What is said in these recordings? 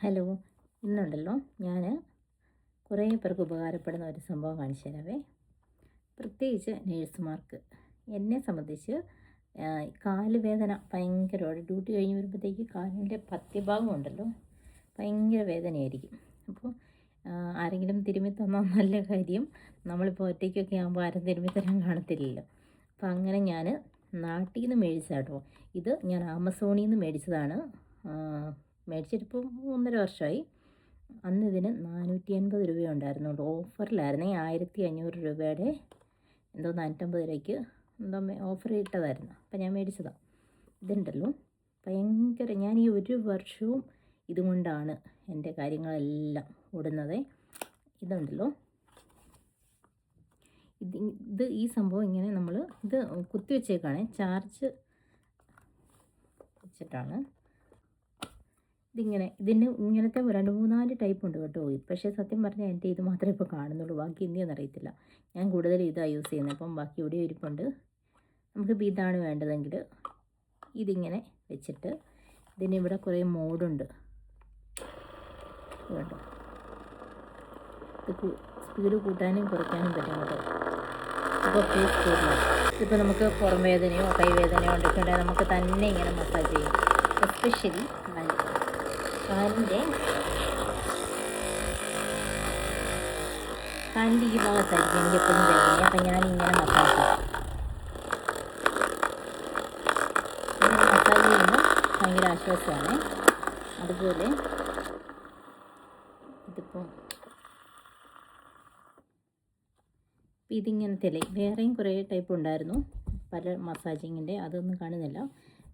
Hello ഇന്നുണ്ടല്ലോ ഞാൻ കുറേ പേർക്ക് ഉപകാരപ്പെടുന്ന ഒരു സംഭവം കാണിച്ചു തരാവേ. പ്രത്യേകിച്ച് നേഴ്സുമാർക്ക്. എന്നെ സംബന്ധിച്ച് കാലുവേദന ഭയങ്കരമാണ് ഡ്യൂട്ടി കഴിഞ്ഞ് വരുമ്പോഴത്തേക്ക് കാലിന്റെ പത്യഭാഗം ഉണ്ടല്ലോ ഭയങ്കര വേദനയായിരിക്കും. അപ്പോൾ ആരെങ്കിലും തിരുമ്മി തന്നാൽ നല്ല കാര്യം നമ്മളിപ്പോൾ ഒറ്റയ്ക്കൊക്കെ ആകുമ്പോൾ ആരും തിരുമ്മി തരാൻ കാണത്തില്ലല്ലോ. അപ്പോൾ അങ്ങനെ ഞാൻ നാട്ടിൽ നിന്ന് മേടിച്ചാട്ടോ ഇത് ഞാൻ ആമസോണിൽ നിന്ന് മേടിച്ചതാണ്. മേടിച്ചിട്ടിപ്പോൾ ഒന്നര വർഷമായി അന്ന് ഇതിന് നാനൂറ്റി അൻപത് രൂപ ഉണ്ടായിരുന്നുള്ളൂ ഓഫറിലായിരുന്നേ ആയിരത്തി അഞ്ഞൂറ് രൂപയുടെ എന്തോ നാനൂറ്റമ്പത് രൂപയ്ക്ക് എന്തോ ഓഫർ ഇട്ടതായിരുന്നു. അപ്പം ഞാൻ മേടിച്ചതാണ് ഇതുണ്ടല്ലോ. ഭയങ്കര ഞാൻ ഈ ഒരു വർഷവും ഇതുകൊണ്ടാണ് എന്റെ കാര്യങ്ങളെല്ലാം ഓടുന്നത്. ഇതുണ്ടല്ലോ. ഇത് ഇത് ഈ സംഭവം ഇങ്ങനെ നമ്മൾ ഇത് കുത്തി വെച്ചേക്കാണ് ചാർജ് വെച്ചിട്ടാണ്. ഇതിങ്ങനെ ഇതിന് ഇങ്ങനത്തെ രണ്ട് മൂന്നാൽ ടൈപ്പ് ഉണ്ട് കേട്ടോ. പക്ഷേ സത്യം പറഞ്ഞാൽ എന്റെ ഇത് മാത്രമേ ഇപ്പോൾ കാണുന്നുള്ളൂ. ബാക്കി ഇനിയൊന്നും അറിയത്തില്ല. ഞാൻ കൂടുതൽ ഇതാണ് യൂസ് ചെയ്യുന്നത് അപ്പം ബാക്കി ഇവിടെ ഇരിപ്പുണ്ട്. നമുക്കിപ്പോൾ ഇതാണ് വേണ്ടതെങ്കിൽ ഇതിങ്ങനെ വെച്ചിട്ട് ഇതിന് ഇവിടെ കുറേ മോഡുണ്ട് കേട്ടോ ഇത് സ്പീഡ് കൂട്ടാനും കുറയ്ക്കാനും പറ്റും കേട്ടോ. ഇപ്പോൾ നമുക്ക് പുറം വേദനയോ കൈവേദനയോ ഉണ്ടെങ്കിൽ നമുക്ക് തന്നെ ഇങ്ങനെ മസാജ് ചെയ്യും. എസ്പെഷ്യലി കാലിന്റെ കാലിന്റെ ഈ ഭാഗത്തായിരിക്കും എനിക്ക് എപ്പോഴും വേദന അപ്പം ഞാൻ ഇങ്ങനെ മസാജ് ഇങ്ങനെ മസാജ് ചെയ്യുമ്പോൾ ഭയങ്കര ആശ്വാസമാണ്. അതുപോലെ ഇതിപ്പം ഇതിങ്ങനത്തെ വേറെയും കുറേ ടൈപ്പ് ഉണ്ടായിരുന്നു. പല മസാജിങ്ങിന്റെ അതൊന്നും കാണുന്നില്ല.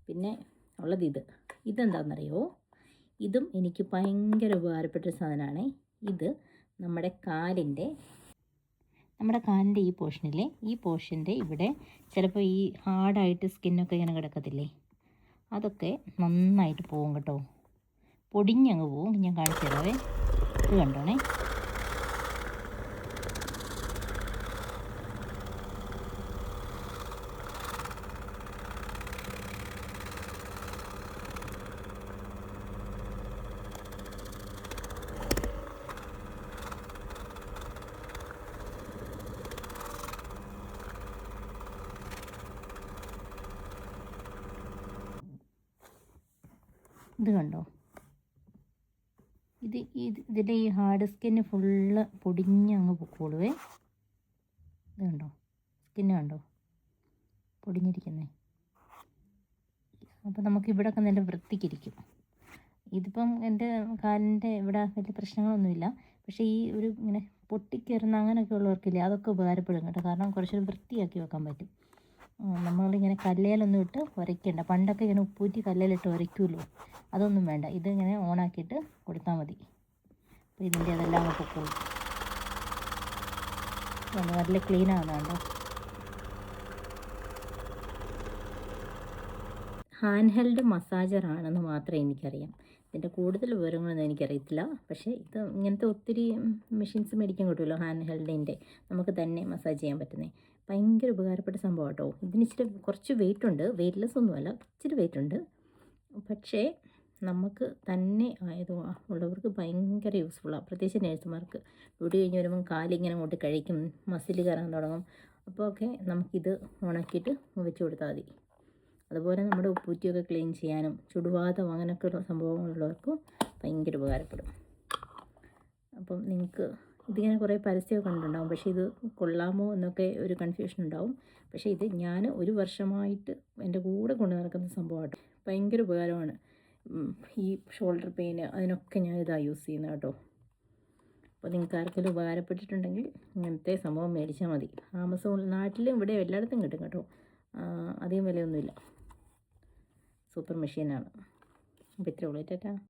പിന്നെ ഉള്ളത് ഇത്. ഇതെന്താണെന്നറിയോ? ഇതും എനിക്ക് ഭയങ്കര ഉപകാരപ്പെട്ട സാധനമാണ്. ഇത് നമ്മുടെ കാലിന്റെ നമ്മുടെ കാലിന്റെ ഈ പോർഷനില്ലേ? ഈ പോർഷന്റെ ഇവിടെ ചിലപ്പോൾ ഈ ഹാർഡായിട്ട് സ്കിന്നൊക്കെ ഇങ്ങനെ കിടക്കത്തില്ലേ? അതൊക്കെ നന്നായിട്ട് പോകും കേട്ടോ. പൊടിഞ്ഞങ്ങ് പോവും. ഞാൻ കാണിച്ചു തരാവേ. ഇത് കണ്ടോണേ? ഇത് കണ്ടോ? ഇത് ഇത് ഇതിന്റെ ഈ ഹാർഡ് സ്കിന്ന് ഫുള്ള് പൊടിഞ്ഞ് അങ്ങ് പൊക്കോളുവേ. ഇത് കണ്ടോ? സ്കിന്ന് കണ്ടോ? പൊടിഞ്ഞിരിക്കുന്നേ. അപ്പോൾ നമുക്ക് ഇവിടെയൊക്കെ നല്ല വൃത്തിക്കിരിക്കും. ഇതിപ്പം എന്റെ കാലിന്റെ ഇവിടെ വലിയ പ്രശ്നങ്ങളൊന്നുമില്ല. പക്ഷേ ഈ ഒരു ഇങ്ങനെ പൊട്ടിക്കയറുന്ന അങ്ങനെയൊക്കെ ഉള്ളവർക്കില്ലേ അതൊക്കെ ഉപകാരപ്പെടും കേട്ടോ. കാരണം കുറച്ചൊരു വൃത്തിയാക്കി വെക്കാൻ പറ്റും. നമ്മളിങ്ങനെ കല്ലേലൊന്നും ഇട്ട് ഉരയ്ക്കേണ്ട പണ്ടൊക്കെ ഇങ്ങനെ ഉപ്പൂറ്റി കല്ലേലിട്ട് ഉരയ്ക്കുമല്ലോ അതൊന്നും വേണ്ട. ഇതിങ്ങനെ ഓണാക്കിയിട്ട് കൊടുത്താൽ മതി. അപ്പോൾ ഇതിന്റെ അതെല്ലാം പൊക്കോളും. നല്ല ക്ലീൻ ആകുന്നുണ്ടോ ഹാൻഡ് ഹെൽഡ് മസാജറാണെന്ന് മാത്രമേ എനിക്കറിയാം. ഇതിന്റെ കൂടുതൽ വിവരങ്ങളൊന്നും എനിക്കറിയത്തില്ല. പക്ഷേ ഇത് ഇങ്ങനത്തെ ഒത്തിരി മെഷീൻസ് മേടിക്കാൻ കിട്ടുമല്ലോ ഹാൻഡ് ഹെൽഡിന്റെ നമുക്ക് തന്നെ മസാജ് ചെയ്യാൻ പറ്റുന്നത് ഭയങ്കര ഉപകാരപ്പെട്ട സംഭവം കേട്ടോ. ഇതിന് ഇച്ചിരി കുറച്ച് വെയിറ്റ് ഉണ്ട് വെയിറ്റ്ലെസ് ഒന്നുമല്ല ഇച്ചിരി വെയിറ്റ് ഉണ്ട് പക്ഷേ നമുക്ക് തന്നെ ആയത് ഉള്ളവർക്ക് ഭയങ്കര യൂസ്ഫുള്ളാണ് പ്രത്യേകിച്ച് നേഴ്സുമാർക്ക്. ഡ്യൂട്ടി കഴിഞ്ഞ് വരുമ്പം കാലിങ്ങനെ അങ്ങോട്ട് കഴിക്കും മസിൽ കയറാൻ തുടങ്ങും. അപ്പോൾ ഒക്കെ നമുക്കിത് ഉണക്കിയിട്ട് വെച്ച് കൊടുത്താൽ മതി. അതുപോലെ നമ്മുടെ ഉപ്പൂറ്റിയൊക്കെ ക്ലീൻ ചെയ്യാനും ചുടുവാതം അങ്ങനെയൊക്കെ സംഭവങ്ങളുള്ളവർക്കും ഭയങ്കര ഉപകാരപ്പെടും. അപ്പം നിങ്ങൾക്ക് ഇതിങ്ങനെ കുറേ പരസ്യമൊക്കെ കണ്ടുണ്ടാവും പക്ഷേ ഇത് കൊള്ളാമോ എന്നൊക്കെ ഒരു കൺഫ്യൂഷൻ ഉണ്ടാവും. പക്ഷേ ഇത് ഞാൻ ഒരു വർഷമായിട്ട് എന്റെ കൂടെ കൊണ്ടു നടക്കുന്ന സംഭവമാണ്. ഭയങ്കര ഉപകാരമാണ്. ഈ ഷോൾഡർ പെയിന് അതിനൊക്കെ ഞാൻ ഇതാ യൂസ് ചെയ്യുന്നത് കേട്ടോ. അപ്പോൾ നിങ്ങൾക്ക് ആർക്കെങ്കിലും ഉപകാരപ്പെട്ടിട്ടുണ്ടെങ്കിൽ ഇങ്ങനത്തെ സംഭവം മേടിച്ചാൽ മതി. ആമസോൺ നാട്ടിലും ഇവിടെ എല്ലായിടത്തും കിട്ടും കേട്ടോ. അധികം വിലയൊന്നുമില്ല. സൂപ്പർ മെഷീനാണ്. അപ്പോൾ ഇത്രേ ഉള്ളൂ.